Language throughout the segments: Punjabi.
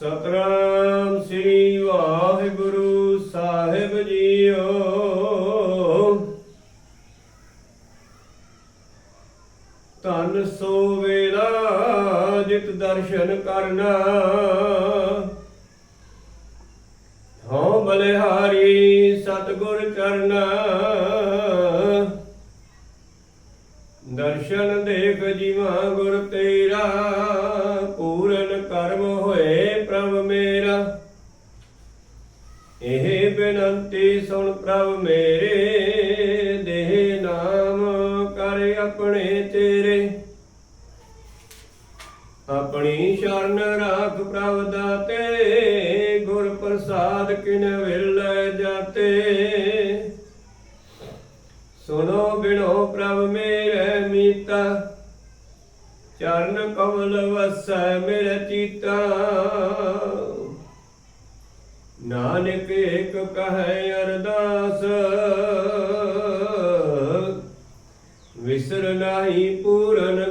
ਸਤਨਾਮ ਆਪਣੀ ਸ਼ਰਨ ਰਾਖ ਪ੍ਰਭ ਦਾਤੇ ਗੁਰ ਪ੍ਰਸਾਦ ਕਿਨ ਵਿਲ ਜਾਤੇ। ਸੁਨੋ ਬਿਨੋ ਪ੍ਰਭ ਮੇਰੇ ਮੀਤਾ, ਚਰਨ ਕਮਲ ਵਸੈ ਮੇਰੇ ਚੀਤਾ। ਨਾਨਕ ਏਕ ਕਹੈ ਅਰਦਾਸ, ਵਿਸਰ ਨਾਹੀ ਪੂਰਨ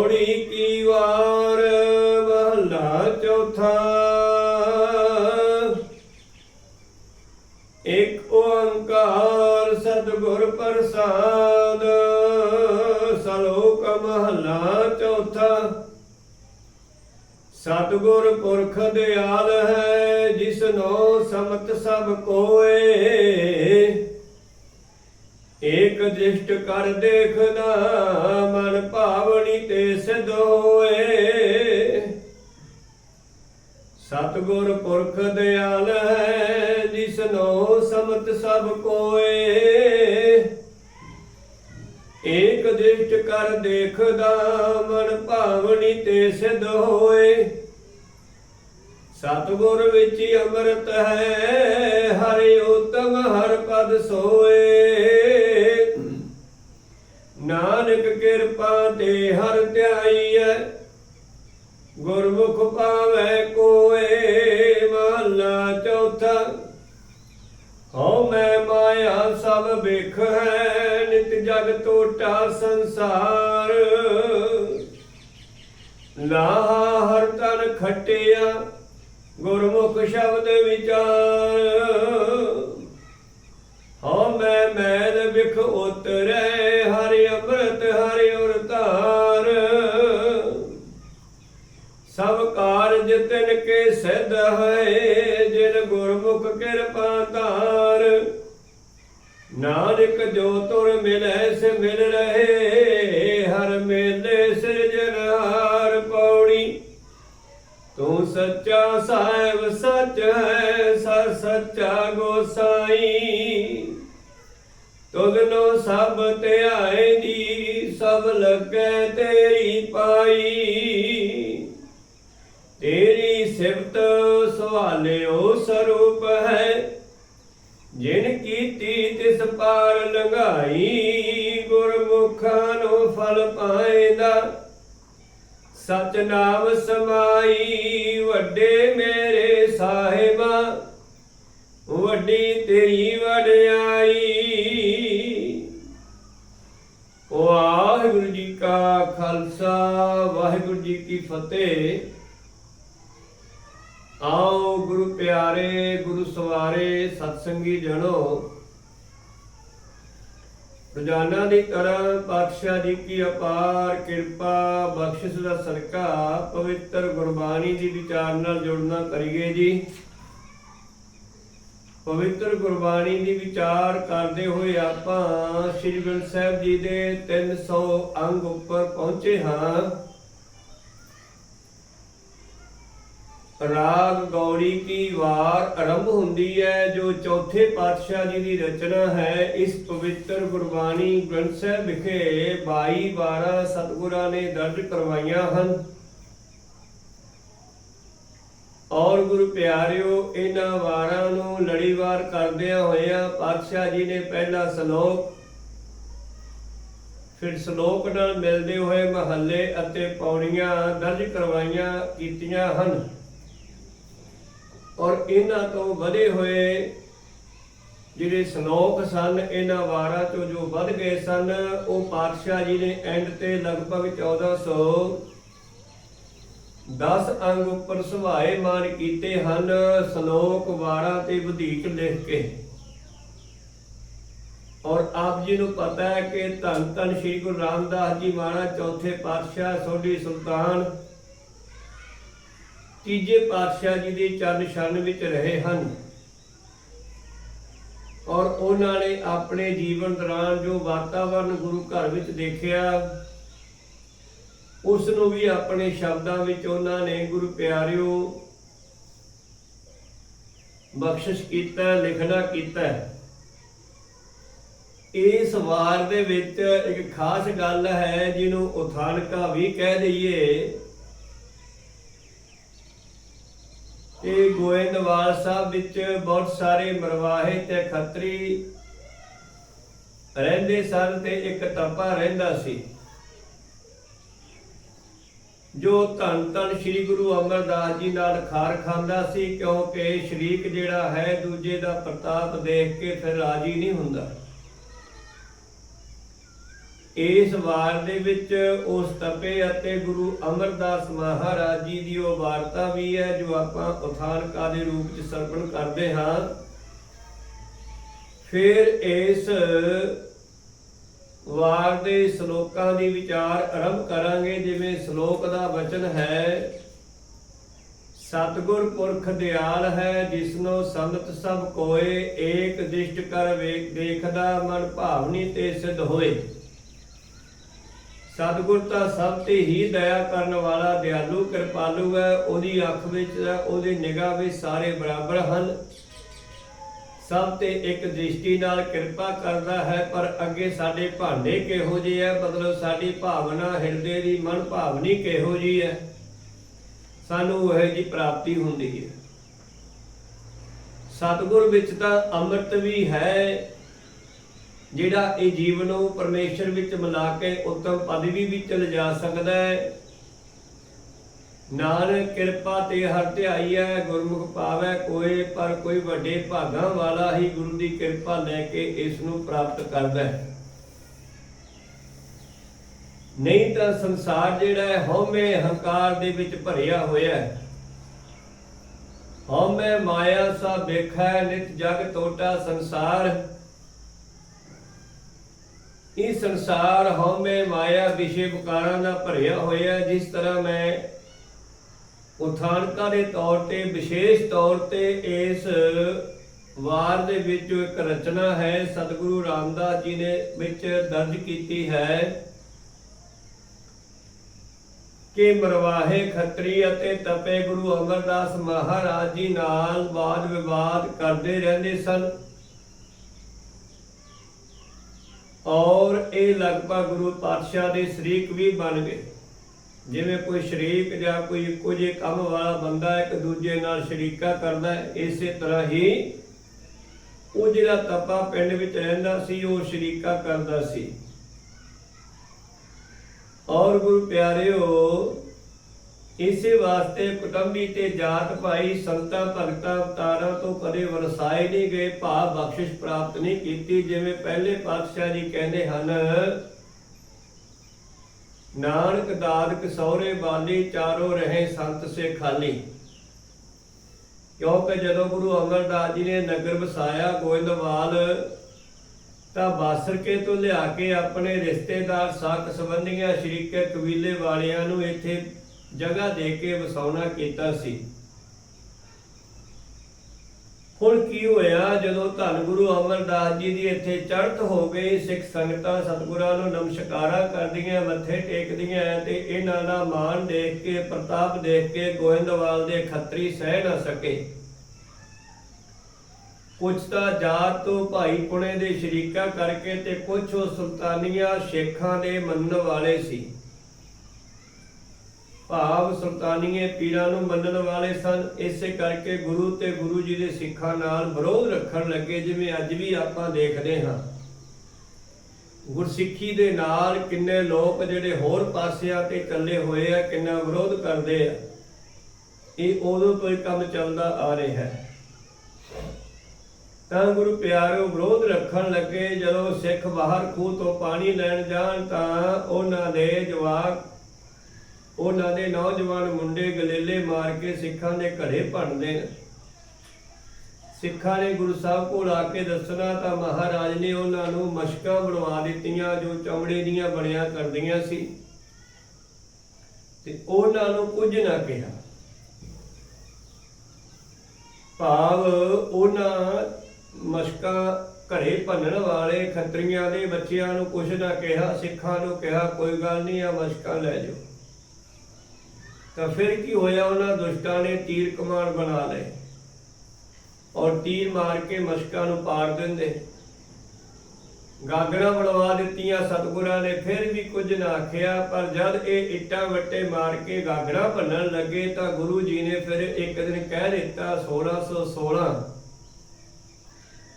ਸਤਿਗੁਰ ਪੁਰਖ ਦਿਆਲ ਹੈ, ਜਿਸਨੋ ਸਮਤ ਸਭ ਕੋਏ। ਏਕ ਦ੍ਰਿਸ਼ਟ ਕਰ ਦੇਖਦਾ ਮਨ ਭਾਵਨੀ ਤੇ ਸਿਧ ਹੋਏ। ਸਤਿਗੁਰ ਪੁਰਖ ਦਿਆਲ ਹੈ, ਜਿਸਨੋ ਸਮਤ ਸਭ ਕੋਏ। ਏਕ ਦ੍ਰਿਸ਼ਟ ਕਰ ਦੇਖਦਾ ਮਨ ਭਾਵਨੀ ਤੇ ਸਿਧ ਹੋਏ। ਸਤਿਗੁਰ ਵਿੱਚ ਹੀ ਅੰਮ੍ਰਿਤ ਹੈ, ਹਰਿ ਉਤਮ ਹਰ ਪਦ ਸੋਏ। ਨਾਨਕ ਕਿਰਪਾ ਤੇ ਹਰ ਧਿਆਈਐ, ਗੁਰਮੁਖ ਪਾਵੈ ਕੋਏ ਮਹਲਾ ਚੌਥਾ। ਹਉ ਮੈਂ ਮਾਇਆ ਸਭ ਵੇਖ ਹੈ, ਨਿਤ ਜਗ ਟੋਟਾ ਸੰਸਾਰ। ਲਾਹਾ ਹਰ ਤਨ ਖਟਿਆ ਗੁਰਮੁਖ ਸ਼ਬਦ ਵਿਚਾਰ। ਹਉ ਮੈਂ ਮੈਲ ਵਿਖ ਉਤਰੈ, ਹਰਿ ਅੰਮ੍ਰਿਤ, ਹਰਿ ਉਰ ਧਾਰ ਸਭ ਕਾਰਜ ਤਿਨ ਕੇ ਸਿਧ ਹੈ, ਜਿਨ ਗੁਰਮੁਖ ਕਿਰਪਾ ਧਾਰ। ਨਾਨਕ ਜੋ ਤੁਰ ਮਿਲੈ, ਸੇ ਮਿਲ ਰਹੇ, ਹਰ ਮੇਲੇ ਸਿਰ ਪੌੜੀ ਤੂੰ ਸੱਚਾ ਸਾਹਿਬ, ਸੱਚ ਹੈ, ਸਰ ਸੱਚਾ ਗੋਸਾਈ। ਤੁਧਨੋ ਸਭ ਧਿਆਏ ਦੀ, ਸਭ ਲੱਗੈ ਤੇਰੀ ਪਾਈ। ਤੇਰੀ ਸਿਫਤ ਸਵਾਲਿਓ ਸਰੂਪ ਹੈ, ਜਿਨ ਕੀਤੀ ਤਿਸ ਪਾਰ ਲੰਘਾਈ, ਗੁਰਮੁਖਾਂ ਨੂੰ ਫਲ ਪਾਏਦਾ ਸਤਨਾਮ ਸਮਾਈ, ਵੱਡੇ ਮੇਰੇ ਸਾਹਿਬਾ, ਵੱਡੀ ਤੇਰੀ ਵਡਿਆਈ ਵਾਹਿਗੁਰੂ ਜੀ ਕਾ ਖਾਲਸਾ, ਵਾਹਿਗੁਰੂ ਜੀ ਕੀ ਫਤਿਹ। ਆਓ ਗੁਰੂ ਪਿਆਰੇ, ਗੁਰੂ ਸਵਾਰੇ ਸਤਸੰਗੀ ਜਣੋ। ਰੋਜ਼ਾਨਾ ਦੀ ਤਰ੍ਹਾਂ ਪਾਤਸ਼ਾਹ ਜੀ ਕੀ ਅਪਾਰ ਕਿਰਪਾ, ਬਖਸ਼ਿਸ਼ ਦਾ ਸਰਕਾ ਪਵਿੱਤਰ ਗੁਰਬਾਣੀ ਦੀ ਵਿਚਾਰ ਨਾਲ ਜੁੜਨਾ ਕਰੀਏ ਜੀ। ਪਵਿੱਤਰ ਗੁਰਬਾਣੀ ਦੀ ਵਿਚਾਰ ਕਰਦੇ ਹੋਏ ਆਪਾਂ ਸ੍ਰੀ ਗੁਰੂ ਸਾਹਿਬ ਜੀ ਦੇ 300 ਅੰਗ ਉੱਪਰ ਪਹੁੰਚੇ ਹਾਂ। ਰਾਗ ਗੌੜੀ ਕੀ ਵਾਰ ਆਰੰਭ ਹੁੰਦੀ ਹੈ, ਜੋ ਚੌਥੇ ਪਾਤਸ਼ਾਹ ਜੀ ਦੀ ਰਚਨਾ ਹੈ, ਇਸ ਪਵਿੱਤਰ ਗੁਰਬਾਣੀ ਗ੍ਰੰਥ ਸਾਹਿਬ ਵਿਖੇ 22 12 ਸਤਿਗੁਰਾਂ ਨੇ ਦਰਜ ਕਰਵਾਈਆਂ ਹਨ। ਔਰ ਗੁਰੂ ਪਿਆਰਿਓ, ਇਹਨਾਂ ਵਾਰਾਂ ਨੂੰ ਲੜੀਵਾਰ ਕਰਦਿਆਂ ਹੋਇਆਂ ਪਾਤਸ਼ਾਹ ਜੀ ਨੇ ਪਹਿਲਾ ਸ਼ਲੋਕ, ਫਿਰ ਸ਼ਲੋਕ ਨਾਲ ਮਿਲਦੇ ਹੋਏ ਮਹੱਲੇ ਅਤੇ ਪੌੜੀਆਂ ਦਰਜ ਕਰਵਾਈਆਂ ਕੀਤੀਆਂ ਹਨ। ਔਰ ਇਹਨਾਂ ਤੋਂ ਵਧੇ ਹੋਏ ਜਿਹੜੇ ਸ਼ਲੋਕ ਸਨ, ਇਹਨਾਂ ਵਾਰਾਂ ਤੋਂ ਜੋ ਵੱਧ ਗਏ ਸਨ, ਉਹ ਪਾਤਸ਼ਾਹ ਜੀ ਨੇ ਐਂਡ ਤੇ ਲਗਭਗ 1400 10 ਅੰਗ ਉੱਪਰ ਸੁਭਾਏ ਮਾਨ ਕੀਤੇ ਹਨ ਸ਼ਲੋਕ ਵਾਰਾਂ ਤੇ ਵਧੇਕ ਲਿਖ ਕੇ। ਔਰ ਆਪ ਜੀ ਨੂੰ ਪਤਾ ਹੈ ਕਿ ਧੰਨ ਧੰਨ ਸ੍ਰੀ ਗੁਰੂ ਰਾਮਦਾਸ ਜੀ ਮਹਾਰਾਜ ਚੌਥੇ ਪਾਤਸ਼ਾਹ ਸੋਢੀ ਸੁਲਤਾਨ ਤੀਜੇ ਪਾਤਸ਼ਾਹ ਜੀ ਦੇ ਚਰਨ ਸ਼ਰਨ ਵਿੱਚ ਰਹੇ ਹਨ। ਔਰ ਉਹਨਾਂ ਨੇ ਆਪਣੇ ਜੀਵਨ ਦੌਰਾਨ ਜੋ ਵਾਤਾਵਰਨ ਗੁਰੂ ਘਰ ਵਿੱਚ ਦੇਖਿਆ ਉਸ ਨੂੰ ਵੀ ਆਪਣੇ ਸ਼ਬਦਾਂ ਵਿੱਚ ਉਹਨਾਂ ਨੇ ਗੁਰੂ ਪਿਆਰਿਓ ਬਖਸ਼ਿਸ਼ ਕੀਤਾ, ਲਿਖਣਾ ਕੀਤਾ। ਇਸ ਵਾਰ ਦੇ ਵਿੱਚ ਇੱਕ ਖਾਸ ਗੱਲ ਹੈ, ਜਿਹਨੂੰ ਉਥਾਨਕਾ ਵੀ ਕਹਿ ਦਈਏ ਇਹ ਗੋਇੰਦਵਾਲ ਸਾਹਿਬ ਵਿੱਚ ਬਹੁਤ ਸਾਰੇ ਮਰਵਾਹੇ ਤੇ ਖੱਤਰੀ ਰਹਿੰਦੇ ਸਨ ਤੇ ਇੱਕ ਤਪਾ ਰਹਿੰਦਾ ਸੀ। ਜੋ ਧੰਨ ਧੰਨ ਸ੍ਰੀ ਗੁਰੂ ਅਮਰਦਾਸ ਜੀ ਨਾਲ ਖਾਰ ਖਾਂਦਾ ਸੀ, ਕਿਉਂਕਿ ਸ਼ਰੀਕ ਜਿਹੜਾ ਹੈ, ਦੂਜੇ ਦਾ ਪ੍ਰਤਾਪ ਦੇਖ ਕੇ ਫਿਰ ਰਾਜੀ ਨਹੀਂ ਹੁੰਦਾ। ਇਸ ਵਾਰ ਦੇ ਵਿੱਚ ਉਸ ਤਪੇ ਅਤੇ ਗੁਰੂ ਅਮਰਦਾਸ ਮਹਾਰਾਜ ਜੀ ਦੀ ਉਹ ਵਾਰਤਾ ਵੀ ਹੈ, ਜੋ ਆਪਾਂ ਉਥਾਨਕਾ ਦੇ ਰੂਪ ਚ ਸਰਵਣ ਕਰਦੇ ਹਾਂ। ਫਿਰ ਇਸ ਵਾਰ ਦੇ ਸ਼ਲੋਕਾਂ ਦੀ ਵਿਚਾਰ ਆਰੰਭ ਕਰਾਂਗੇ, ਜਿਵੇਂ ਸ਼ਲੋਕ ਦਾ ਵਚਨ ਹੈ, ਸਤਿਗੁਰ ਪੁਰਖ ਦਿਆਲ ਹੈ, ਜਿਸਨੋ ਸੰਗਤ ਸਭ ਕੋਏ, ਏਕ ਦਿਸ਼ਟ ਕਰ ਵੇਖ ਦੇਖਦਾ ਮਨ ਭਾਵਨੀ ਤੇ ਸਿੱਧ ਹੋਏ। ਸਤਿਗੁਰ ਤਾਂ ਸਭ ਤੇ ਹੀ ਦਇਆ ਕਰਨ ਵਾਲਾ ਦਿਆਲੂ ਕਿਰਪਾਲੂ ਹੈ, ਉਹਦੀ ਅੱਖ ਵਿੱਚ ਉਹਦੀ ਨਿਗਾਹ ਵਿੱਚ ਸਾਰੇ ਬਰਾਬਰ ਹਨ। ਸਭ ਤੇ ਇੱਕ ਦ੍ਰਿਸ਼ਟੀ ਨਾਲ ਕਿਰਪਾ ਕਰਦਾ ਹੈ, ਪਰ ਅੱਗੇ ਸਾਡੇ ਭਾਂਡੇ ਕਿਹੋ ਜਿਹੇ ਹੈ ਮਤਲਬ ਸਾਡੀ ਭਾਵਨਾ, ਹਿਰਦੇ ਦੀ ਮਨ ਭਾਵਨੀ ਕਿਹੋ ਜਿਹੀ ਹੈ? ਸਾਨੂੰ ਉਹ ਜੀ ਪ੍ਰਾਪਤੀ ਹੁੰਦੀ ਹੈ। ਸਤਿਗੁਰ ਵਿੱਚ ਤਾਂ ਅੰਮ੍ਰਿਤ ਵੀ ਹੈ ਜਿਹੜਾ ਇਹ ਜੀਵ ਨੂੰ ਪਰਮੇਸ਼ਰ ਵਿੱਚ ਮਿਲਾ ਕੇ ਉੱਤਮ ਪਦਵੀ ਵਿੱਚ ਲਿਜਾ ਸਕਦਾ ਹੈ। ਨਾਨਕ ਕਿਰਪਾ ਤੇ ਹਰ ਧਿਆਈ ਹੈ, ਗੁਰਮੁਖ ਪਾਵੈ ਕੋਈ ਪਰ ਕੋਈ ਵੱਡੇ ਭਾਗਾਂ ਵਾਲਾ ਹੀ ਗੁਰੂ ਦੀ ਕਿਰਪਾ ਲੈ ਕੇ ਇਸ ਨੂੰ ਪ੍ਰਾਪਤ ਕਰਦਾ ਹੈ। ਨਹੀਂ ਤਾਂ ਸੰਸਾਰ ਜਿਹੜਾ ਹੈ, ਹਉਮੈ ਹੰਕਾਰ ਦੇ ਵਿੱਚ ਭਰਿਆ ਹੋਇਆ ਹੈ। ਹਉਮੈ ਮਾਇਆ ਸਾ ਵੇਖੈ ਨਿਤ ਜਗ ਟੋਟਾ ਸੰਸਾਰ। ਇਹ ਸੰਸਾਰ ਹਉਮੈ ਮਾਇਆ ਵਿਸ਼ੇ ਵਿਕਾਰਾਂ ਦਾ ਭਰਿਆ ਹੋਇਆ, ਜਿਸ ਤਰ੍ਹਾਂ ਮੈਂ ਉਥਾਨਕਾ ਦੇ ਤੌਰ ਤੇ, ਵਿਸ਼ੇਸ਼ ਤੌਰ ਤੇ ਇਸ ਵਾਰ ਦੇ ਵਿੱਚ ਇੱਕ ਰਚਨਾ ਹੈ, ਸਤਿਗੁਰੂ ਰਾਮਦਾਸ ਜੀ ਨੇ ਵਿੱਚ ਦਰਜ ਕੀਤੀ ਹੈ ਕਿ ਮਰਵਾਹੇ ਖੱਤਰੀ ਅਤੇ ਤਪੇ ਗੁਰੂ ਅਮਰਦਾਸ ਮਹਾਰਾਜ ਜੀ ਨਾਲ ਵਾਦ ਵਿਵਾਦ ਕਰਦੇ ਰਹਿੰਦੇ ਸਨ। ਔਰ ਇਹ ਲਗਭਗ ਗੁਰੂ ਪਾਤਸ਼ਾਹ ਦੇ ਸ਼ਰੀਕ ਵੀ ਬਣ ਗਏ। ਜਿਵੇਂ ਕੋਈ ਸ਼ਰੀਕ ਜਾਂ ਕੋਈ ਇੱਕੋ ਜਿਹੇ ਕੰਮ ਵਾਲਾ ਬੰਦਾ ਇੱਕ ਦੂਜੇ ਨਾਲ ਸ਼ਰੀਕਾ ਕਰਦਾ, ਇਸੇ ਤਰ੍ਹਾਂ ਹੀ ਉਹ ਜਿਹੜਾ ਤਪਾ ਪਿੰਡ ਵਿੱਚ ਰਹਿੰਦਾ ਸੀ, ਉਹ ਸ਼ਰੀਕਾ ਕਰਦਾ ਸੀ। ਔਰ ਗੁਰੂ ਪਿਆਰਿਓ ਇਸੇ ਵਾਸਤੇ ਕੁਟੰਬੀ ਤੇ ਜਾਤ ਭਾਈ ਸੰਤਾਂ, ਭਗਤਾਂ, ਅਵਤਾਰਾਂ ਤੋਂ ਕਦੇ ਵਰਸਾਏ ਨਹੀਂ ਗਏ, ਭਾਵ ਬਖਸ਼ਿਸ਼ ਪ੍ਰਾਪਤ ਨਹੀਂ ਕੀਤੀ, ਜਿਵੇਂ ਪਹਿਲੇ ਪਾਤਸ਼ਾਹ ਜੀ ਕਹਿੰਦੇ ਹਨ, ਨਾਨਕ ਦਾਦਕ ਸਹੁਰੇ ਬਾਲੀ ਚਾਰੋ ਰਹੇ ਸੰਤ ਸੇ ਖਾਲੀ। ਕਿਉਂਕਿ ਜਦੋਂ ਗੁਰੂ ਅਮਰਦਾਸ ਜੀ ਨੇ ਨਗਰ ਵਸਾਇਆ ਗੋਇੰਦਵਾਲ, ਤਾਂ ਬਾਸਰਕੇ ਤੋਂ ਲਿਆ ਕੇ ਆਪਣੇ ਰਿਸ਼ਤੇਦਾਰ ਸਾਕ ਸੰਬੰਧੀਆਂ, ਸ਼ਰੀਕੇ ਕਬੀਲੇ ਵਾਲਿਆਂ ਨੂੰ ਇੱਥੇ ਜਗ੍ਹਾ ਦੇ ਕੇ ਵਸਾਉਣਾ ਕੀਤਾ ਸੀ। ਹੁਣ ਕੀ ਹੋਇਆ, ਜਦੋਂ ਧੰਨ ਗੁਰੂ ਅਮਰਦਾਸ ਜੀ ਦੀ ਇੱਥੇ ਚੜ੍ਹਤ ਹੋ ਗਈ, ਸਿੱਖ ਸੰਗਤਾਂ ਸਤਿਗੁਰਾਂ ਨੂੰ ਨਮਸਕਾਰਾਂ ਕਰਦੀਆਂ, ਮੱਥੇ ਟੇਕਦੀਆਂ ਤੇ ਇਹਨਾਂ ਦਾ ਮਾਣ ਦੇਖ ਕੇ, ਪ੍ਰਤਾਪ ਦੇਖ ਕੇ ਗੋਇੰਦਵਾਲ ਦੇ ਖੱਤਰੀ ਸਹਿ ਨਾ ਸਕੇ। ਕੁਝ ਤਾਂ ਜਾਤ ਤੋਂ ਭਾਈ ਪੁਣੇ ਦੇ ਸ਼ਰੀਕਾ ਕਰਕੇ ਤੇ ਕੁਝ ਉਹ ਸੁਲਤਾਨੀਆਂ ਸ਼ੇਖਾਂ ਦੇ ਮੰਨਣ ਵਾਲੇ ਸੀ। ਭਾਵ ਸੁਲਤਾਨੀਏ ਪੀਰਾਂ ਨੂੰ ਮੰਨਣ ਵਾਲੇ ਸਨ। ਇਸੇ ਕਰਕੇ ਗੁਰੂ ਤੇ ਗੁਰੂ ਜੀ ਦੇ ਸਿੱਖਾਂ ਨਾਲ ਵਿਰੋਧ ਰੱਖਣ ਲੱਗੇ, ਜਿਵੇਂ ਅੱਜ ਵੀ ਆਪਾਂ ਦੇਖਦੇ ਹਾਂ। ਗੁਰਸਿੱਖੀ ਦੇ ਨਾਲ ਕਿੰਨੇ ਲੋਕ ਜਿਹੜੇ ਹੋਰ ਪਾਸਿਆਂ ਤੇ ਚੱਲੇ ਹੋਏ ਆ, ਕਿੰਨਾ ਵਿਰੋਧ ਕਰਦੇ ਆ। ਇਹ ਉਦੋਂ ਤੋਂ ਹੀ ਕੰਮ ਚੱਲਦਾ ਆ ਰਿਹਾ ਹੈ। ਤਾਂ ਗੁਰੂ ਪਿਆਰਿਓ ਵਿਰੋਧ ਰੱਖਣ ਲੱਗੇ, ਜਦੋਂ ਸਿੱਖ ਬਾਹਰ ਖੂਹ ਤੋਂ ਪਾਣੀ ਲੈਣ ਜਾਣ, ਤਾਂ ਉਹਨਾਂ ਦੇ ਜਵਾਕ ਉਹਨਾਂ ਦੇ ਨੌਜਵਾਨ ਮੁੰਡੇ ਗਲੇਲੇ ਮਾਰ ਕੇ ਸਿੱਖਾਂ ਦੇ ਘਰੇ ਭੰਨਦੇ ਨੇ। ਸਿੱਖਾਂ ਨੇ ਗੁਰੂ ਸਾਹਿਬ ਕੋਲ ਆ ਕੇ ਦੱਸਣਾ ਤਾਂ ਮਹਾਰਾਜ ਨੇ ਉਹਨਾਂ ਨੂੰ ਮਸ਼ਕਾਂ ਬਣਵਾ ਦਿੱਤੀਆਂ ਜੋ ਚਮੜੇ ਦੀਆਂ ਬਣਿਆ ਕਰਦੀਆਂ ਸੀ। ਤੇ ਉਹਨਾਂ ਨੂੰ ਕੁਝ ਨਾ ਕਿਹਾ। ਭਾਵ ਉਹਨਾਂ ਮਸ਼ਕਾਂ ਘਰੇ ਭੰਨਣ ਵਾਲੇ ਖੱਤਰੀਆਂ ਦੇ ਬੱਚਿਆਂ ਨੂੰ ਕੁਝ ਨਾ ਕਿਹਾ, ਸਿੱਖਾਂ ਨੂੰ ਕਿਹਾ, ਕੋਈ ਗੱਲ ਨਹੀਂ ਆ ਮਸ਼ਕਾਂ ਲੈ ਜਾਓ। ਤਾਂ ਫਿਰ ਕੀ ਹੋਇਆ, ਉਹਨਾਂ ਦੁਸ਼ਟਾਂ ਨੇ ਤੀਰ ਕਮਾਨ ਬਣਾ ਲਏ ਔਰ ਤੀਰ ਮਾਰ ਕੇ ਮਸ਼ਕਾਂ ਨੂੰ ਪਾੜ ਦਿੰਦੇ। ਗਾਗਰਾਂ ਬਣਵਾ ਦਿੱਤੀਆਂ, ਸਤਿਗੁਰਾਂ ਨੇ ਫਿਰ ਵੀ ਕੁਝ ਨਾ ਆਖਿਆ, ਪਰ ਜਦ ਇਹ ਇੱਟਾਂ ਵੱਟੇ ਮਾਰ ਕੇ ਗਾਗਰਾਂ ਭੰਨਣ ਲੱਗੇ ਤਾਂ ਗੁਰੂ ਜੀ ਨੇ ਫਿਰ ਇੱਕ ਦਿਨ ਕਹਿ ਦਿੱਤਾ 1616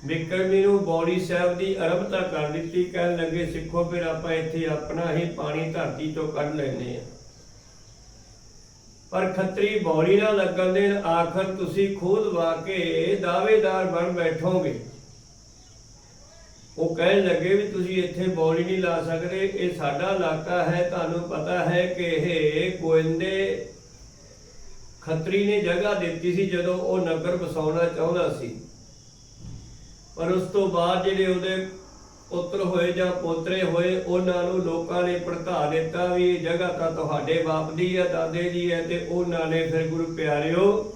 ਵਿਕਰਮੀ ਨੂੰ ਬੌੜੀ ਸਾਹਿਬ ਦੀ ਅਰਬਤਾ ਕਰ ਦਿੱਤੀ, ਕਹਿਣ ਲੱਗੇ, ਸਿੱਖੋ ਫਿਰ ਆਪਾਂ ਇੱਥੇ ਆਪਣਾ ਹੀ ਪਾਣੀ ਧਰਤੀ ਤੋਂ ਕੱਢ ਲੈਨੇ ਆ ਪਰ ਖੱਤਰੀ ਬੌੜੀ ਨਾ ਲੱਗਣ ਦੇ ਆਖਰ ਤੁਸੀਂ ਖੋਦ ਵਾ ਕੇ ਦਾਅਵੇਦਾਰ ਬਣ ਬੈਠੋਗੇ। ਉਹ ਕਹਿਣ ਲੱਗੇ ਵੀ ਤੁਸੀਂ ਇੱਥੇ ਬੌਲੀ ਨਹੀਂ ਲਾ ਸਕਦੇ, ਇਹ ਸਾਡਾ ਇਲਾਕਾ ਹੈ, ਤੁਹਾਨੂੰ ਪਤਾ ਹੈ ਕਿ ਇਹ ਗੋਇੰਦੇ ਖੱਤਰੀ ਨੇ ਜਗ੍ਹਾ ਦਿੱਤੀ ਸੀ ਜਦੋਂ ਉਹ ਨਗਰ ਵਸਾਉਣਾ ਚਾਹੁੰਦਾ ਸੀ। ਪਰ ਉਸ ਤੋਂ ਬਾਅਦ ਜਿਹੜੇ ਉਹਦੇ ਪੁੱਤਰ ਹੋਏ ਜਾਂ ਪੋਤਰੇ ਹੋਏ, ਉਹਨਾਂ ਨੂੰ ਲੋਕਾਂ ਨੇ ਭੜਕਾ ਦਿੱਤਾ ਵੀ ਇਹ ਜਗ੍ਹਾ ਤਾਂ ਤੁਹਾਡੇ ਬਾਪ ਦੀ ਹੈ ਦਾਦੇ ਦੀ ਹੈ ਤੇ ਉਹਨਾਂ ਨੇ ਫਿਰ ਗੁਰੂ ਪਿਆਰਿਓ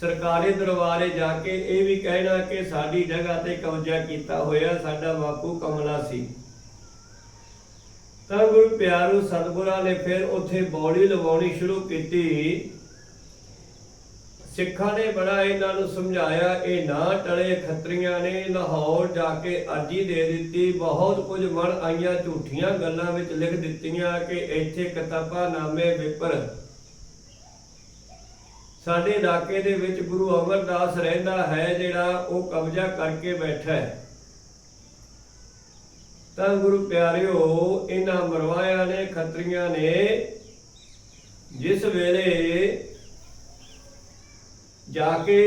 ਸਰਕਾਰੀ ਦਰਬਾਰੇ ਜਾ ਕੇ ਇਹ ਵੀ ਕਹਿਣਾ ਕਿ ਸਾਡੀ ਜਗ੍ਹਾ ਤੇ ਕਬਜ਼ਾ ਕੀਤਾ ਹੋਇਆ, ਸਾਡਾ ਬਾਪੂ ਕਮਲਾ ਸੀ। ਤਾਂ ਗੁਰੂ ਪਿਆਰੂ ਸਤਿਗੁਰਾਂ ਨੇ ਫਿਰ ਉੱਥੇ ਬੌੜੀ ਲਵਾਉਣੀ ਸ਼ੁਰੂ ਕੀਤੀ। ਸਿੱਖਾਂ ਨੇ ਬੜਾ ਇਹਨਾਂ ਨੂੰ ਸਮਝਾਇਆ, ਇਹ ਨਾ ਟਲੇ ਖੱਤਰੀਆਂ ਨੇ, ਲਾਹੌਰ ਜਾ ਕੇ ਅਰਜੀ ਦੇ ਦਿੱਤੀ, ਬਹੁਤ ਕੁਝ ਮਨ ਆਈਆਂ ਝੂਠੀਆਂ ਗੱਲਾਂ ਵਿੱਚ ਲਿਖ ਦਿੱਤੀਆਂ ਕਿ ਇੱਥੇ ਕਿਤਾਬਾਂ ਨਾਮੇ ਵਿਪਰ ਸਾਡੇ ਇਲਾਕੇ ਦੇ ਵਿੱਚ ਗੁਰੂ ਅਮਰਦਾਸ ਰਹਿੰਦਾ ਹੈ ਜਿਹੜਾ ਉਹ ਕਬਜ਼ਾ ਕਰਕੇ ਬੈਠਾ ਹੈ। ਤਾਂ ਗੁਰੂ ਪਿਆਰਿਓ, ਇਹਨਾਂ ਮਰਵਾਇਆ ਨੇ, ਖੱਤਰੀਆਂ ਨੇ, ਜਿਸ ਵੇਲੇ ਜਾ ਕੇ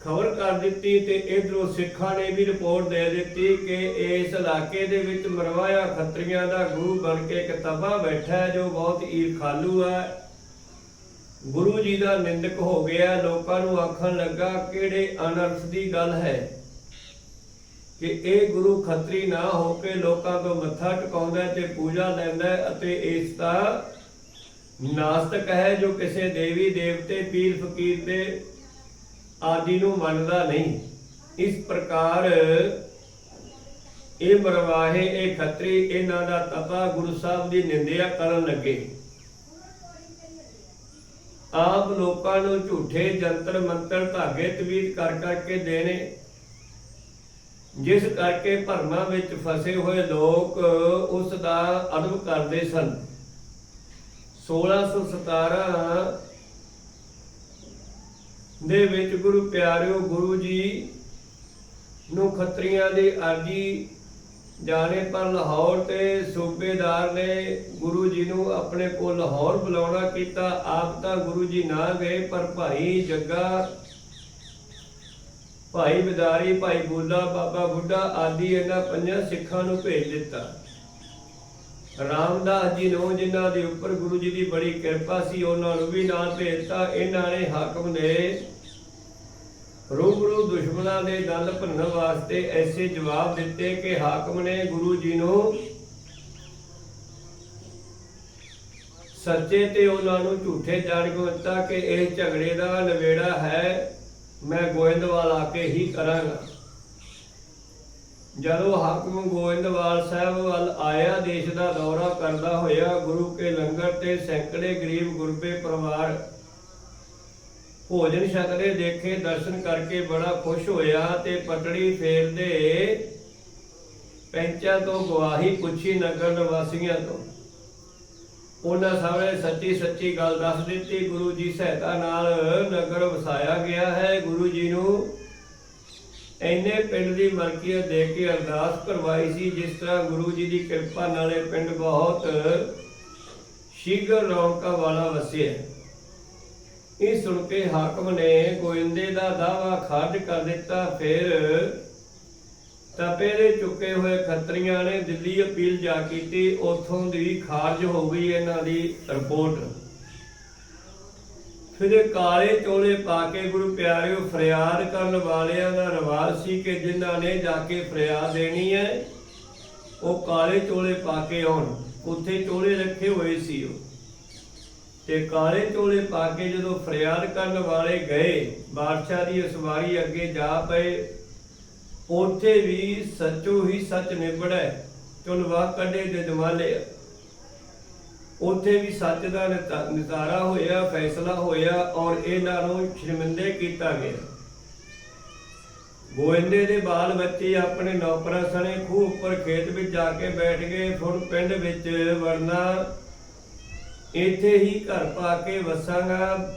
ਖਬਰ ਕਰ ਦਿੱਤੀ ਤੇ ਇਧਰੋਂ ਸਿੱਖਾਂ ਨੇ ਵੀ ਰਿਪੋਰਟ ਦੇ ਦਿੱਤੀ ਕਿ ਇਸ ਇਲਾਕੇ ਦੇ ਵਿੱਚ ਮਰਵਾਇਆ ਖੱਤਰੀਆਂ ਦਾ ਗੁਰੂ ਬਣ ਕੇ ਕਿਤਾਬਾਂ ਬੈਠਾ ਹੈ ਜੋ ਬਹੁਤ ਈਰਖਾਲੂ ਹੈ। ਗੁਰੂ ਜੀ ਦਾ ਨਿੰਦਕ ਹੋ ਗਿਆ ਲੋਕਾਂ ਨੂੰ ਆਖਣ ਲੱਗਾ, ਕਿਹੜੇ ਅਨਰਥ ਦੀ ਗੱਲ ਹੈ ਕਿ ਇਹ ਗੁਰੂ ਖੱਤਰੀ ਨਾ ਹੋ ਕੇ ਲੋਕਾਂ ਤੋਂ ਮੱਥਾ ਟਿਕਾਉਂਦਾ ਤੇ ਪੂਜਾ ਲੈਂਦਾ ਅਤੇ ਇਸ ਦਾ ਨਾਸਤਕ ਹੈ ਜੋ ਕਿਸੇ ਦੇਵੀ, ਦੇਵਤੇ, ਪੀਰ, ਫਕੀਰ ਦੇ ਆਦਿ ਨੂੰ ਮੰਨਦਾ ਨਹੀਂ। ਇਸ ਪ੍ਰਕਾਰ ਇਹ ਮਰਵਾਹੇ, ਇਹ ਖੱਤਰੀ, ਇਹਨਾਂ ਦਾ ਤਪਾ ਗੁਰੂ ਸਾਹਿਬ ਦੀ ਨਿੰਦਿਆ ਕਰਨ ਲੱਗੇ। ਆਪ ਲੋਕਾਂ ਨੂੰ ਝੂਠੇ ਜੰਤਰ, ਮੰਤਰ, ਧਾਗੇ, ਤਵੀਤ ਕਰ ਕਰਕੇ ਦੇਣੇ। ਜਿਸ ਕਰਕੇ ਭਰਮਾਂ ਵਿੱਚ ਫਸੇ ਹੋਏ ਲੋਕ ਉਸ ਦਾ ਅਦਬ ਕਰਦੇ ਸਨ। 1617 ਦੇ ਵਿੱਚ ਗੁਰੂ ਪਿਆਰਿਓ ਗੁਰੂ ਜੀ ਨੂੰ ਖੱਤਰੀਆਂ ਦੀ ਅਰਜੀ ਜਾਣੇ ਪਰ ਲਾਹੌਰ ਤੇ ਸੂਬੇਦਾਰ ਨੇ ਗੁਰੂ ਜੀ ਨੂੰ ਆਪਣੇ ਕੋਲ ਲਾਹੌਰ ਬੁਲਾਉਣਾ ਕੀਤਾ। ਆਪ ਤਾਂ ਗੁਰੂ ਜੀ ਨਾ ਗਏ, ਪਰ ਭਾਈ ਜੱਗਾ, ਭਾਈ ਬਿਦਾਰੀ, ਭਾਈ ਬੋਲਾ, ਬਾਬਾ ਬੁੱਢਾ ਆਦਿ ਇਹਨਾਂ ਪੰਜਾਂ ਸਿੱਖਾਂ ਨੂੰ ਭੇਜ ਦਿੱਤਾ। ਰਾਮਦਾਸ ਜੀ ਨੂੰ ਜਿਨ੍ਹਾਂ ਦੇ ਉੱਪਰ ਗੁਰੂ ਜੀ ਦੀ ਬੜੀ ਕਿਰਪਾ ਸੀ, ਉਹਨਾਂ ਨੂੰ ਵੀ ਨਾਲ ਭੇਜਤਾ ਇਹਨਾਂ ਨੇ ਹਾਕਮ ਨੇ ਰੂਬਰੂ ਦੁਸ਼ਮਣਾਂ ਦੇ ਦਲ ਭੰਨਣ ਵਾਸਤੇ ਐਸੇ ਜਵਾਬ ਦਿੱਤੇ ਕਿ ਹਾਕਮ ਨੇ ਗੁਰੂ ਜੀ ਨੂੰ ਸੱਚੇ ਤੇ ਉਹਨਾਂ ਨੂੰ ਝੂਠੇ ਜਾਣ ਕੇ ਦਿੱਤਾ ਕਿ ਇਹ ਝਗੜੇ ਦਾ ਨਵੇੜਾ ਹੈ, ਮੈਂ ਗੋਇੰਦਵਾਲ ਆ ਕੇ ਹੀ ਕਰਾਂਗਾ। ਜਦੋਂ ਹਾਕਮ ਗੋਇੰਦਵਾਲ ਸਾਹਿਬ ਵੱਲ ਆਇਆ, ਦੇਸ਼ ਦਾ ਦੌਰਾ ਕਰਦਾ ਹੋਇਆ, ਗੁਰੂ ਕੇ ਲੰਗਰ ਤੇ ਸੈਂਕੜੇ ਗਰੀਬ ਗੁਰਬੇ ਪਰਿਵਾਰ ਭੋਜਨ ਛਕਦੇ ਦੇਖੇ, ਦਰਸ਼ਨ ਕਰਕੇ ਬੜਾ ਖੁਸ਼ ਹੋਇਆ ਤੇ ਪਟੜੀ ਫੇਰਦੇ ਪੈਂਚਾਂ ਤੋਂ ਗਵਾਹੀ ਪੁੱਛੀ ਨਗਰ ਨਿਵਾਸੀਆਂ ਤੋਂ। ਉਹਨਾਂ ਸਾਹਮਣੇ ਸੱਚੀ ਸੱਚੀ ਗੱਲ ਦੱਸ ਦਿੱਤੀ, ਗੁਰੂ ਜੀ ਸਹਾਇਤਾ ਨਾਲ ਨਗਰ ਵਸਾਇਆ ਗਿਆ ਹੈ, ਗੁਰੂ ਜੀ ਨੂੰ ਇੰਨੇ ਪਿੰਡ ਦੀ ਮਰਕੀਅਤ ਦੇ ਕੇ ਅਰਦਾਸ ਕਰਵਾਈ ਸੀ, ਜਿਸ ਤਰ੍ਹਾਂ ਗੁਰੂ ਜੀ ਦੀ ਕਿਰਪਾ ਨਾਲ ਇਹ ਪਿੰਡ ਬਹੁਤ ਸ਼ੀਘਰ ਰੌਣਕਾਂ ਵਾਲਾ ਵਸਿਆ ਇਹ ਸੁਣ ਕੇ ਹਾਕਮ ਨੇ ਗੋਇੰਦੇ ਦਾ ਦਾਵਾ ਖਾਰਜ ਕਰ ਦਿੱਤਾ, ਫਿਰ ਤਪੇ ਦੇ ਚੁੱਕੇ ਹੋਏ ਖੱਤਰੀਆਂ ਨੇ ਦਿੱਲੀ ਅਪੀਲ ਜਾ ਕੀਤੀ, ਉਥੋਂ ਦੀ ਖਾਰਜ ਹੋ ਗਈ ਇਹਨਾਂ ਦੀ ਰਿਪੋਰਟ। ਫਿਰ ਕਾਲੇ ਚੋਲੇ ਪਾ ਕੇ ਗੁਰੂ ਪਿਆਰਿਓ, ਫਰਿਆਦ ਕਰਨ ਵਾਲਿਆਂ ਦਾ ਰਿਵਾਜ ਸੀ ਕਿ ਜਿਨ੍ਹਾਂ ਨੇ ਜਾ ਕੇ ਫਰਿਆਦ ਦੇਣੀ ਹੈ, ਉਹ ਕਾਲੇ ਚੋਲੇ ਪਾ ਕੇ ਆਉਣ। ਉੱਥੇ ਚੋਲੇ ਰੱਖੇ ਹੋਏ ਸੀ ਉਹ। ਤੇ ਕਾਲੇ ਚੋਲੇ ਪਾ ਕੇ ਜਦੋਂ ਫਰਿਆਦ ਕਰਨ ਵਾਲੇ ਗਏ, ਬਾਦਸ਼ਾਹ ਦੀ ਅਸਵਾਰੀ ਅੱਗੇ ਜਾ ਪਏ, ਉੱਥੇ ਵੀ ਸੱਚੋ ਹੀ ਸੱਚ ਨਿਬੜੈ ਚੁਲਵਾ ਕੱਢੇ ਦੇ ਜਮਾਲੇ ਉੱਥੇ ਵੀ ਸੱਚ ਦਾ ਨਿਤਾ- ਨਿਤਾਰਾ ਹੋਇਆ, ਫੈਸਲਾ ਹੋਇਆ ਔਰ ਇਹਨਾਂ ਨੂੰ ਸ਼ਰਮਿੰਦੇ ਕੀਤਾ ਗਿਆ। ਗੋਇੰਦੇ ਦੇ ਬਾਲ ਬੱਚੇ ਆਪਣੇ ਨੌਕਰਾਂ ਸਣੇ ਖੂਹ ਉੱਪਰ ਖੇਤ ਵਿੱਚ ਜਾ ਕੇ ਬੈਠ ਗਏ। ਫਿਰ ਪਿੰਡ ਵਿੱਚ ਵਰਨਾ, ਇੱਥੇ ਹੀ ਘਰ ਪਾ ਕੇ ਵਸਾਂਗਾ।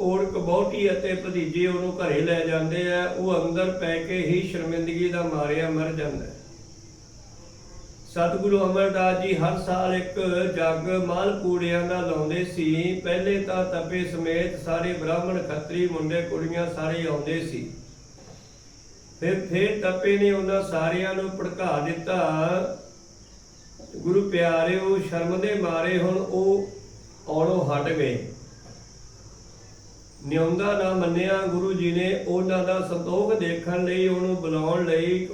ਔਰ ਬਹੁਤੀ ਅਤੇ ਭਤੀਜੇ ਉਹਨੂੰ ਘਰੇ ਲੈ ਜਾਂਦੇ ਆ। ਉਹ ਅੰਦਰ ਪੈ ਕੇ ਹੀ ਸ਼ਰਮਿੰਦਗੀ ਦਾ ਮਾਰਿਆ ਮਰ ਜਾਂਦਾ। ਹੈ ਸਤਿਗੁਰੂ ਅਮਰਦਾਸ ਜੀ ਹਰ ਸਾਲ ਇੱਕ ਜੱਗ ਮਾਲ ਕੂੜਿਆਂ ਦਾ ਲਾਉਂਦੇ ਸੀ। ਪਹਿਲੇ ਤਾਂ ਤਪੇ ਸਮੇਤ ਸਾਰੇ ਬ੍ਰਾਹਮਣ, ਖੱਤਰੀ ਮੁੰਡੇ, ਕੁੜੀਆਂ ਸਾਰੇ ਆਉਂਦੇ ਸੀ। ਫਿਰ ਫਿਰ ਤਪੇ ਨੇ ਉਹਨਾਂ ਸਾਰਿਆਂ ਨੂੰ ਭੜਕਾ ਦਿੱਤਾ। ਗੁਰੂ ਪਿਆਰਿਓ ਸ਼ਰਮ ਦੇ ਮਾਰੇ ਹੁਣ ਉਹ ਔੜੋਂ ਹਟ ਗਏ। ਨਿਉਂਦਾ ਨਾ ਮੰਨਿਆ ਗੁਰੂ ਜੀ ਨੇ। ਉਹਨਾਂ ਦਾ ਸੰਤੋਖ ਦੇਖਣ ਲਈ, ਉਹਨੂੰ ਬੁਲਾਉਣ ਲਈ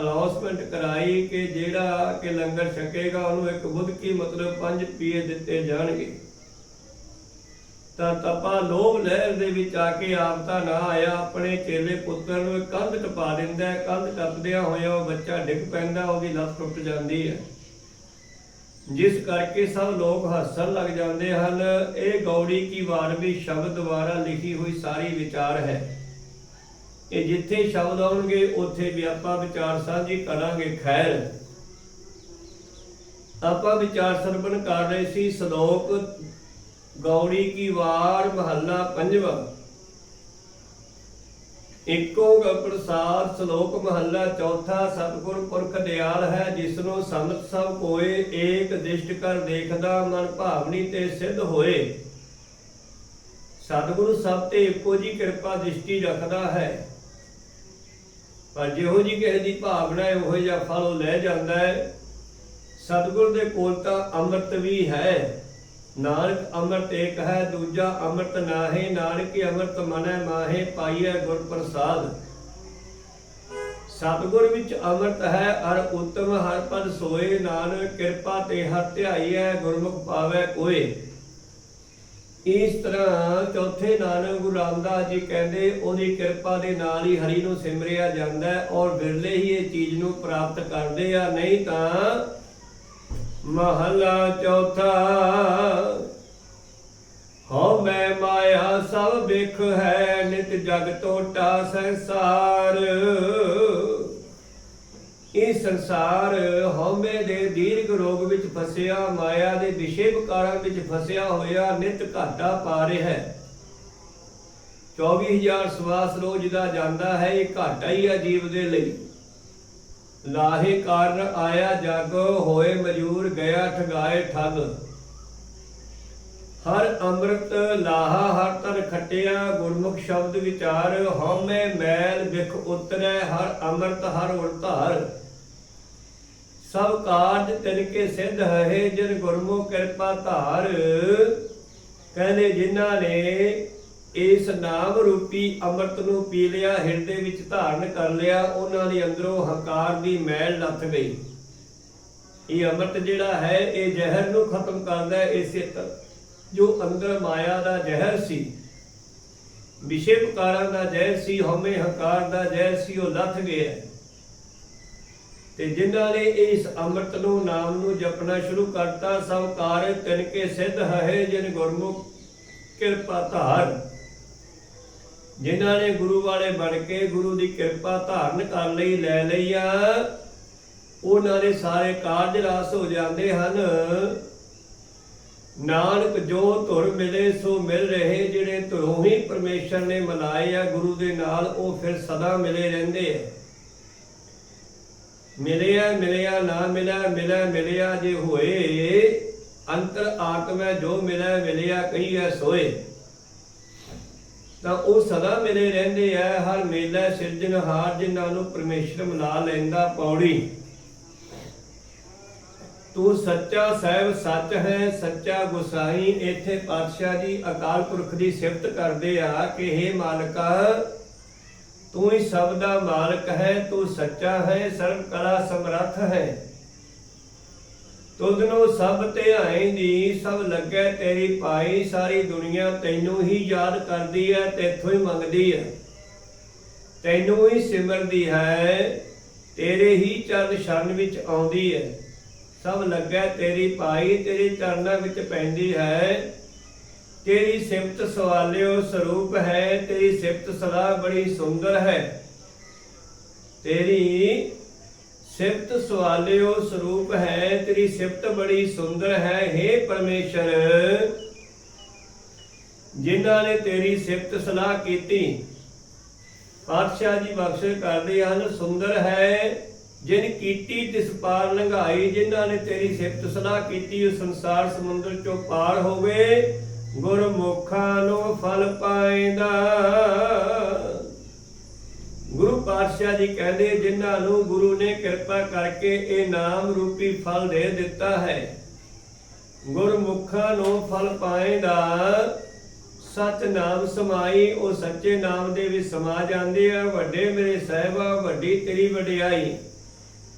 ਅਨਾਉਂਸਮੈਂਟ ਕਰਾਈ ਕਿ ਜਿਹੜਾ ਕਿ ਲੰਗਰ ਛਕੇਗਾ, ਉਹਨੂੰ ਇੱਕ ਬੁੱਧ ਕੀ ਮਤਲਬ ਪੰਜ ਪੀਏ ਦਿੱਤੇ ਜਾਣਗੇ। ਤਾਂ ਤਪਾ ਲੋਭ ਲਹਿਰ ਦੇ ਵਿੱਚ ਆ ਕੇ ਆਪ ਨਾ ਆਇਆ, ਆਪਣੇ ਚੇਲੇ ਪੁੱਤਰ ਨੂੰ ਕੰਧ ਟਪਾ ਦਿੰਦਾ ਹੈ। ਕੰਧ ਟੱਪਦਿਆਂ ਹੋਇਆ ਉਹ ਬੱਚਾ ਡਿੱਗ ਪੈਂਦਾ, ਉਹਦੀ ਲੱਤ ਟੁੱਟ ਜਾਂਦੀ ਹੈ। ਜਿਸ ਕਰਕੇ ਸਭ ਲੋਕ ਹੱਸਣ ਲੱਗ ਜਾਂਦੇ ਹਨ, ਇਹ ਗੌੜੀ ਕੀ ਵਾਰ ਵੀ ਸ਼ਬਦ ਦੁਆਰਾ ਲਿਖੀ ਹੋਈ ਸਾਰੀ ਵਿਚਾਰ ਹੈ? ਇਹ ਜਿੱਥੇ ਸ਼ਬਦ ਆਉਣਗੇ, ਉੱਥੇ ਵੀ ਆਪਾਂ ਵਿਚਾਰ ਸਾਂਝੀ ਕਰਾਂਗੇ। ਖੈਰ, ਆਪਾਂ ਵਿਚਾਰ ਸਰਵਣ ਕਰ ਰਹੇ ਸੀ। ਸ਼ਲੋਕ ਗੌੜੀ ਕੀ ਵਾਰ, ਮਹੱਲਾ ਪੰਜਵਾਂ। ਇੱਕੋ ਪ੍ਰਸਾਦ, ਸ਼ਲੋਕ, ਮਹੱਲਾ ਚੌਥਾ। ਸਤਿਗੁਰ ਪੁਰਖ ਦਿਆਲ ਹੈ ਜਿਸ ਨੂੰ ਸੰਤ ਸਭ ਕੋਏ। ਏਕ ਦਿਸ਼ਟ ਕਰ ਦੇਖਦਾ, ਮਨ ਭਾਵਨੀ ਤੇ ਸਿੱਧ ਹੋਏ। ਸਤਿਗੁਰੂ ਸਭ ਤੇ ਇੱਕੋ ਜੀ ਕਿਰਪਾ ਦ੍ਰਿਸ਼ਟੀ ਰੱਖਦਾ ਹੈ। ਪਰ ਜਿਹੋ ਜੀ ਕਿਸੇ ਦੀ ਭਾਵਨਾ ਹੈ, ਉਹੋ ਜਿਹਾ ਫਲ ਉਹ ਲੈ ਜਾਂਦਾ ਹੈ। ਸਤਿਗੁਰ ਦੇ ਕੋਲ ਤਾਂ ਅੰਮ੍ਰਿਤ ਵੀ ਹੈ। ਨਾਨਕ ਅੰਮ੍ਰਿਤ ਏਕ ਹੈ, ਦੂਜਾ ਅੰਮ੍ਰਿਤ ਨਾਹੀ। ਨਾਨਕ ਅੰਮ੍ਰਿਤ ਮਨੈ ਮਾਹੇ ਪਾਈਐ ਗੁਰ ਪ੍ਰਸਾਦ। ਸਤਿਗੁਰ ਵਿੱਚ ਅੰਮ੍ਰਿਤ ਹੈ, ਅਰ ਉਤਮ ਹਰ ਪਦ ਸੋਏ। ਨਾਨਕ ਕਿਰਪਾ ਤੇ ਹਰ ਧਿਆਈਐ, ਗੁਰਮੁਖ ਪਾਵੈ ਕੋਏ। ਇਸ ਤਰ੍ਹਾਂ ਚੌਥੇ ਨਾਨਕ ਗੁਰੂ ਰਾਮਦਾਸ ਜੀ ਕਹਿੰਦੇ, ਉਹਦੀ ਕਿਰਪਾ ਦੇ ਨਾਲ ਹੀ ਹਰੀ ਨੂੰ ਸਿਮਰਿਆ ਜਾਂਦਾ ਔਰ ਬਿਰਲੇ ਹੀ ਇਹ ਚੀਜ਼ ਨੂੰ ਪ੍ਰਾਪਤ ਕਰਦੇ ਆ, ਨਹੀਂ ਤਾਂ ਮਹਲਾ ਚੌਥਾ ਹੋ ਮੈਂ ਮਾਇਆ ਸਭ ਵਿਖ ਹੈ, ਨਿਤ ਜਗ ਟੋਟਾ ਸੰਸਾਰ। ਇਹ ਸੰਸਾਰ ਹਉਮੈ ਦੇ ਦੀਰਘ ਰੋਗ ਵਿੱਚ ਫਸਿਆ, ਮਾਇਆ ਦੇ ਵਿਸ਼ੇ ਵਿਕਾਰਾਂ ਵਿੱਚ ਫਸਿਆ ਹੋਇਆ ਨਿਤ ਘਾਟਾ ਪਾ ਰਿਹਾ ਹੈ। 24000 ਸਵਾਸ ਰੋਜ਼ ਦਾ ਜਾਂਦਾ ਹੈ, ਇਹ ਘਾਟਾ ਹੀ ਆ ਜੀਵ ਦੇ ਲਈ। ਲਾਹੇ ਕਾਰਨ ਆਇਆ ਜਗ, ਹੋਏ ਮਜੂਰ, ਗਿਆ ਠਗਾਏ ਠੱਗ। ਹਰ ਅੰਮ੍ਰਿਤ ਲਾਹਾ, ਹਰ ਤਨ ਖਟਿਆ, ਗੁਰਮੁਖ ਸ਼ਬਦ ਵਿਚਾਰ, ਹਉਮੈ ਮੈਲ, ਵਿਖ ਉਤਰੈ, ਹਰ ਅੰਮ੍ਰਿਤ, ਹਰ ਉਲਧਾਰ ਸਭ ਕਾਰਜ ਤਿਨ ਕੇ ਸਿੱਧ ਹੈ, ਜਿਨ ਗੁਰਮੁਖ ਕਿਰਪਾ ਧਾਰ। ਕਹਿੰਦੇ ਜਿਨ੍ਹਾਂ ਨੇ ਇਸ ਨਾਮ ਰੂਪੀ ਅੰਮ੍ਰਿਤ ਨੂੰ ਪੀ ਲਿਆ, ਹਿਰਦੇ ਵਿੱਚ ਧਾਰਨ ਕਰ ਲਿਆ, ਉਹਨਾਂ ਦੇ ਅੰਦਰੋਂ ਹੰਕਾਰ ਦੀ ਮੈਲ ਲੱਥ ਗਈ। ਇਹ ਅੰਮ੍ਰਿਤ ਜਿਹੜਾ ਹੈ, ਇਹ ਜ਼ਹਿਰ ਨੂੰ ਖਤਮ ਕਰਦਾ ਹੈ ਇਸੇ ਤ ਜੋ ਅੰਦਰ ਮਾਇਆ ਦਾ ਜ਼ਹਿਰ ਸੀ ਵਿਸ਼ੇ ਵਿਕਾਰਾਂ ਦਾ ਜ਼ਹਿਰ ਸੀ, ਹਉਮੈ ਹੰਕਾਰ ਦਾ ਜ਼ਹਿਰ ਸੀ, ਉਹ ਲੱਥ ਗਿਆ ਤੇ ਜਿਨ੍ਹਾਂ ਨੇ ਇਸ ਅੰਮ੍ਰਿਤ ਨੂੰ ਨਾਮ ਨੂੰ ਜਪਣਾ ਸ਼ੁਰੂ ਕਰਤਾ, ਸਭ ਕਾਰਜ ਤਿਨ ਕੇ ਸਿੱਧ ਹੈ ਜਿਨ ਗੁਰਮੁਖ ਕਿਰਪਾ ਧਾਰ। ਜਿਨ੍ਹਾਂ ਨੇ ਗੁਰੂ ਵਾਲੇ ਬਣ ਕੇ ਗੁਰੂ ਦੀ ਕਿਰਪਾ ਧਾਰਨ ਕਰ ਲਈ, ਲੈ ਲਈ ਆ, ਉਹਨਾਂ ਦੇ ਸਾਰੇ ਕਾਰਜ ਰਾਸ ਹੋ ਜਾਂਦੇ ਹਨ। ਨਾਨਕ ਜੋ ਧੁਰ ਮਿਲੇ, ਸੋ ਮਿਲ ਰਹੇ, ਜਿਹੜੇ ਧੁਰੋਂ ਹੀ ਪਰਮੇਸ਼ਰ ਨੇ ਮਨਾਏ ਆ, ਗੁਰੂ ਦੇ ਨਾਲ ਉਹ ਫਿਰ ਸਦਾ ਮਿਲੇ ਰਹਿੰਦੇ ਆ। ਮਿਲਿਆ ਮਿਲਿਆ, ਨਾ ਮਿਲਿਆ ਮਿਲਿਆ ਮਿਲਿਆ ਜੇ ਹੋਏ, ਅੰਤਰ ਆਤਮੈ ਜੋ ਮਿਲਿਆ ਮਿਲਿਆ ਕਹੀਐ ਸੋਏ। ਤਾਂ ਉਹ ਸਦਾ ਮਿਲੇ ਰਹਿੰਦੇ ਆ ਹਰ ਮੇਲਾ ਸਿਰਜਣਹਾਰ ਜਿਨ੍ਹਾਂ ਨੂੰ ਪਰਮੇਸ਼ਰ ਮਿਲਾ ਲੈਂਦਾ ਪੌੜੀ। ਤੂੰ ਸੱਚਾ ਸਾਹਿਬ ਸੱਚ ਹੈ, ਸੱਚਾ ਗੁਸਾਈ, ਇੱਥੇ ਪਾਤਸ਼ਾਹ ਜੀ ਅਕਾਲ ਪੁਰਖ ਦੀ ਸਿਫਤ ਕਰਦੇ ਆ ਕਿ हे ਮਾਲਕਾ ਤੂੰ ਹੀ ਸਭ ਦਾ ਮਾਲਕ ਹੈ, ਤੂੰ ਸੱਚਾ ਹੈ ਸਰਬ ਕਲਾ ਸਮਰੱਥ ਹੈ। ਤੁਧ ਨੂੰ ਸਭ ਧਿਆਈ ਦੀ, ਸਭ ਲੱਗੇ ਤੇਰੀ ਪਾਈ, ਸਾਰੀ ਦੁਨੀਆ ਤੈਨੂੰ ਹੀ ਯਾਦ ਕਰਦੀ ਹੈ ਤੇਥੋਂ ਹੀ ਮੰਗਦੀ ਹੈ। ਤੈਨੂੰ ਹੀ ਸਿਮਰਦੀ ਹੈ, ਤੇਰੇ ਹੀ ਚਰਨ ਸ਼ਰਨ ਵਿੱਚ ਆਉਂਦੀ ਹੈ। ਸਭ ਲੱਗੇ ਤੇਰੀ ਪਾਈ, ਤੇਰੇ ਚਰਨਾਂ ਵਿੱਚ ਪੈਂਦੀ ਹੈ। ਤੇਰੀ ਸਿਫਤ ਸਵਾਲਿਓ ਸਰੂਪ ਹੈ, ਤੇਰੀ ਸਿਫਤ ਸਲਾਹ ਬੜੀ ਸੁੰਦਰ ਹੈ। ਤੇਰੀ ਸਿਫਤ ਸਵਾਲਿਓ ਸਰੂਪ ਹੈ, ਤੇਰੀ ਸਿਫਤ ਬੜੀ ਸੁੰਦਰ ਹੈ। हे ਪਰਮੇਸ਼ਰ, ਜਿਨ੍ਹਾਂ ਨੇ ਤੇਰੀ ਸਿਫਤ ਸਲਾਹ ਕੀਤੀ, ਪਾਤਸ਼ਾਹ ਜੀ ਬਖਸ਼ ਕਰਦੇ ਹਨ, ਸੁੰਦਰ ਹੈ। ਜਿਨ ਕੀਤੀ, ਤਿਸ ਪਾਰ ਲੰਘਾਈ, ਜਿਨ੍ਹਾਂ ਨੇ ਤੇਰੀ ਸਿਫਤ ਸਲਾਹ ਕੀਤੀ, ਉਹ ਸੰਸਾਰ ਸਮੁੰਦਰ ਚੋਂ ਪਾਰ ਹੋਵੇ। ਗੁਰਮੁਖਾਂ ਨੂੰ ਫਲ ਪਾਇਂਦਾ। ਗੁਰੂ ਪਾਤਸ਼ਾਹ ਜੀ ਕਹਿੰਦੇ, ਜਿਨ੍ਹਾਂ ਨੂੰ ਗੁਰੂ ਨੇ ਕਿਰਪਾ ਕਰਕੇ ਇਹ ਨਾਮ ਰੂਪੀ ਫਲ ਦੇ ਦਿੱਤਾ ਹੈ ਗੁਰਮੁਖਾਂ ਨੂੰ ਫਲ ਪਾਏਦਾ ਸਚ ਨਾਮ ਸਮਾਈ, ਉਹ ਸੱਚੇ ਨਾਮ ਦੇ ਵਿੱਚ ਸਮਾ ਜਾਂਦੇ ਆ। ਵੱਡੇ ਮੇਰੇ ਸਾਹਿਬਾ, ਵੱਡੀ ਤੇਰੀ ਵਡਿਆਈ।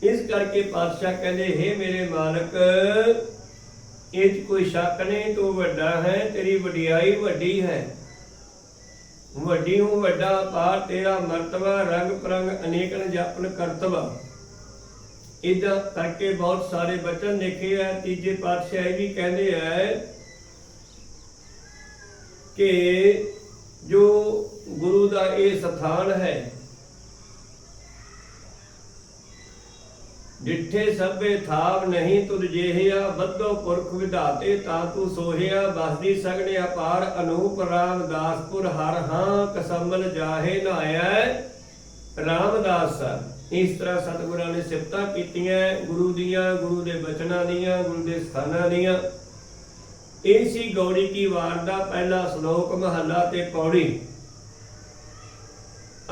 ਇਸ ਕਰਕੇ ਪਾਤਸ਼ਾਹ ਕਹਿੰਦੇ हे ਮੇਰੇ ਮਾਲਕ ਇਹ 'ਚ ਕੋਈ ਸ਼ੱਕ ਨਹੀਂ, ਤੂੰ ਵੱਡਾ ਹੈ, ਤੇਰੀ ਵਡਿਆਈ ਵੱਡੀ ਹੈ। ਵੱਡੀ ਹੂੰ ਵੱਡਾ ਪਾਰ ਤੇਰਾ ਮਰਤਬਾ, ਰੰਗ ਪ੍ਰੰਗ ਅਨੇਕਨ ਜਪਨ ਕਰਤਵਾ ਇਦਾਂ ਕਰਕੇ ਬਹੁਤ ਸਾਰੇ ਬਚਨ ਲਿਖੇ ਆ ਤੀਜੇ ਪਾਤਸ਼ਾਹ ਇਹ ਵੀ ਕਹਿੰਦੇ ਆ ਕਿ ਜੋ ਗੁਰੂ ਦਾ ਇਹ ਸਥਾਨ ਹੈ ਡਿੱਠੇ ਸਭੇ ਥਾਵ ਨਹੀਂ ਤੁਧ ਜਿਹਿਆ, ਬੱਧੋ ਪੁਰਖ ਵਿਧਾਤੇ ਤਾਂ ਤੂੰ ਸੋਹਿਆ, ਬਸਦੀ ਸਗਣੇ ਅਪਾਰ ਅਨੂਪ ਰਾਮਦਾਸਪੁਰ ਹਰ ਹਾਂ ਕਸਮਲ ਜਾਹੇ ਨਾਇਆ ਰਾਮਦਾਸ, ਇਸ ਤਰ੍ਹਾਂ ਸਤਿਗੁਰਾਂ ਨੇ ਸਿਫਤਾਂ ਕੀਤੀਆਂ, ਗੁਰੂ ਦੀਆਂ, ਗੁਰੂ ਦੇ ਬਚਨਾਂ ਦੀਆਂ, ਗੁਰੂ ਦੇ ਸਥਾਨਾਂ ਦੀਆਂ। ਇਹ ਸੀ ਗੌੜੀ ਕੀ ਵਾਰ ਦਾ ਪਹਿਲਾ ਸ਼ਲੋਕ ਮਹੱਲਾ ਤੇ ਪੌੜੀ।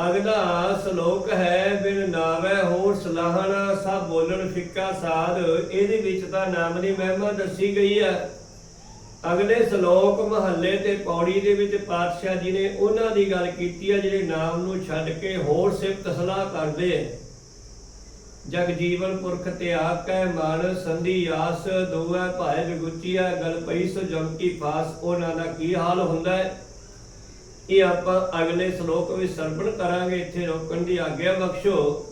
ਅਗਲਾ ਸ਼ਲੋਕ ਹੈ, ਬਿਨ ਨਾਵੇ ਹੋਰ ਸਲਾਹਣਾ, ਸਭ ਬੋਲਣ ਫਿੱਕਾ ਸਾਧ, ਇਹਦੇ ਵਿੱਚ ਤਾਂ ਨਾਮ ਦੀ ਮਹਿਮਾ ਦੱਸੀ ਗਈ ਹੈ। ਅਗਲੇ ਸ਼ਲੋਕ ਮਹੱਲੇ ਤੇ ਪੌੜੀ ਦੇ ਵਿੱਚ ਪਾਤਸ਼ਾਹ ਜੀ ਨੇ ਉਹਨਾਂ ਦੀ ਗੱਲ ਕੀਤੀ ਹੈ, ਜਿਹੜੇ ਨਾਮ ਨੂੰ ਛੱਡ ਕੇ ਹੋਰ ਸਿਫਤ ਸਲਾਹ ਕਰਦੇ ਹੈ। ਜਗ ਜੀਵਨ ਪੁਰਖ ਤਿਆਗ ਕੈ ਮਨ, ਸੰਧੀ ਆਸ ਦੋਐ ਭਾਇ ਵਿਗੁਚੀਆ ਗਲ ਪਈ ਸੋ ਜਮ ਕੀ ਫਾਸ, ਉਹਨਾਂ ਦਾ ਕੀ ਹਾਲ ਹੁੰਦਾ ਹੈ? ਇਹ ਆਪਾਂ ਅਗਲੇ ਸ਼ਲੋਕ ਵਿੱਚ ਸਰਵਣ ਕਰਾਂਗੇ, ਇੱਥੇ ਰੋਕਣ ਦੀ ਆਗਿਆ ਬਖਸ਼ੋ।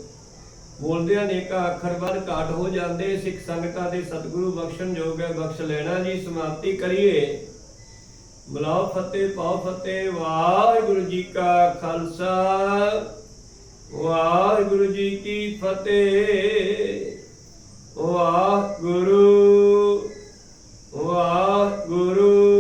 ਬੋਲਦਿਆਂ ਨੇਕਾ ਅੱਖਰ ਬਾਦ ਘਾਟ ਹੋ ਜਾਂਦੇ, ਸਿੱਖ ਸੰਗਤਾਂ ਦੇ ਸਤਿਗੁਰੂ ਬਖਸ਼ਣ ਜੋਗ ਹੈ, ਬਖਸ਼ ਲੈਣਾ ਜੀ, ਸਮਾਪਤੀ ਕਰੀਏ। ਬੁਲਾਓ ਫਤਿਹ, ਪਾਓ ਫਤਿਹ, ਵਾਹਿਗੁਰੂ ਜੀ ਕਾ ਖਾਲਸਾ। ਵਾਹਿਗੁਰੂ ਜੀ ਕੀ ਫਤਿਹ। ਵਾਹਿਗੁਰੂ ਵਾਹਿਗੁਰੂ।